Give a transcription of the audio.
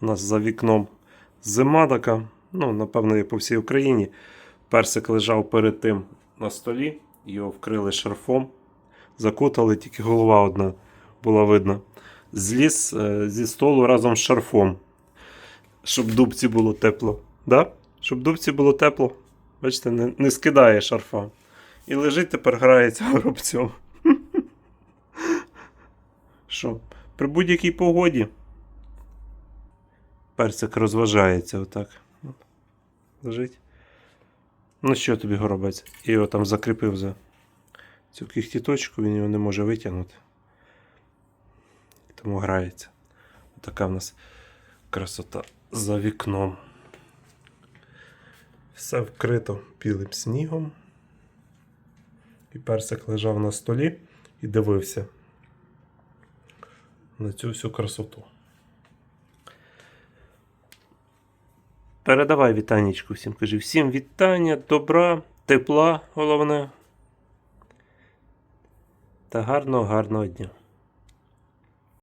У нас за вікном зима така, ну, напевно, як по всій Україні. Персик лежав перед тим на столі, його вкрили шарфом, закутали, тільки голова одна була видна. Зліз е, зі столу разом з шарфом, щоб дубці було тепло. Да? Щоб дубці було тепло. Бачите, не, не скидає шарфа. І лежить тепер грається горобцем. Що? При будь-якій погоді персик розважається отак. Лежить. Ну що тобі горобець? І його там закріпив за цю кіхтіточку, він його не може витягнути. Тому грається. Така в нас красота за вікном. Все вкрито білим снігом. І персик лежав на столі і дивився на цю всю красоту. Передавай вітанечку всім. Кажи всім вітання, добра, тепла, головне. Та гарного, гарного дня.